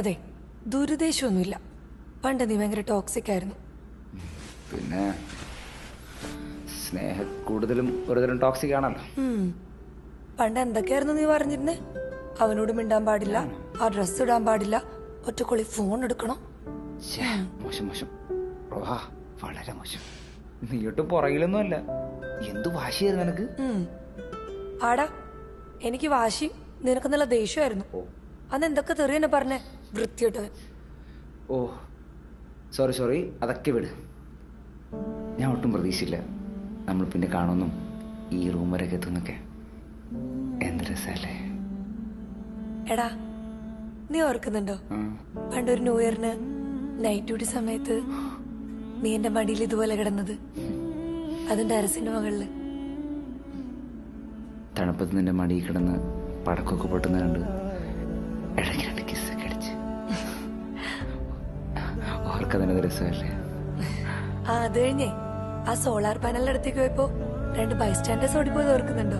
അതെ ദുരുദ്ദേശമൊന്നുമില്ല. പണ്ട് നീ ഭയങ്കര ടോക്സിക് ആയിരുന്നു. പിന്നെ സ്നേഹ കൂടുതലും ഒരുതരം ടോക്സിക് ആണല്ലോ. പണ്ട് എന്തൊക്കെയായിരുന്നു നീ പറഞ്ഞിരുന്നേ? അവനോട് മിണ്ടാൻ പാടില്ല ആ ഡ്രസ് ഇടാൻ പാടില്ല ഒറ്റക്കൊളി ഫോൺ എടുക്കണോ? മോശം മോശം. വളരെ മോശം. നീയൊട്ടും പുറകിലൊന്നും അല്ല എന്തു വാശിയായിരുന്നു നിനക്ക്? ആടാ എനിക്ക് വാശി നിനക്ക് നല്ല ദേഷ്യമായിരുന്നു അന്ന് എന്തൊക്കെ തെറിയെന്നെ പറഞ്ഞേ? വൃത്തിയിട്ടവൻ ഓ സോറി സോറി അതൊക്കെ വിട്. ഞാൻ ഒട്ടും പ്രതീക്ഷയില്ല നമ്മൾ പിന്നെ കാണുന്നു ഈ റൂം വരെ എത്തുന്നൊക്കെ എന്ത് രസല്ലേ എടാ നീ ഓർക്കുന്നുണ്ടോ? പണ്ടൊരു ന്യൂ ഇയറിന് നൈറ്റ് ഡ്യൂട്ടി സമയത്ത് നീ എന്റെ മടിയിൽ ഇതുപോലെ കിടന്നത്. അതിന്റെ ടെറസിന്റെ മകളിൽ. തണുപ്പത്ത് നിന്റെ മടിയിൽ കിടന്ന് പടക്കൊക്കെ പൊട്ടുന്ന കണ്ട് ഇടയ്ക്ക് ഓർക്കതിനത് രസമല്ലേ? ആ അത് കഴിഞ്ഞേ ആ സോളാർ പാനലിന്റെ അടുത്തേക്ക് പോയപ്പോ രണ്ട് ബൈസ്റ്റാൻഡേഴ്സ് ഓടിപ്പോയത് ഓർക്കുന്നുണ്ടോ?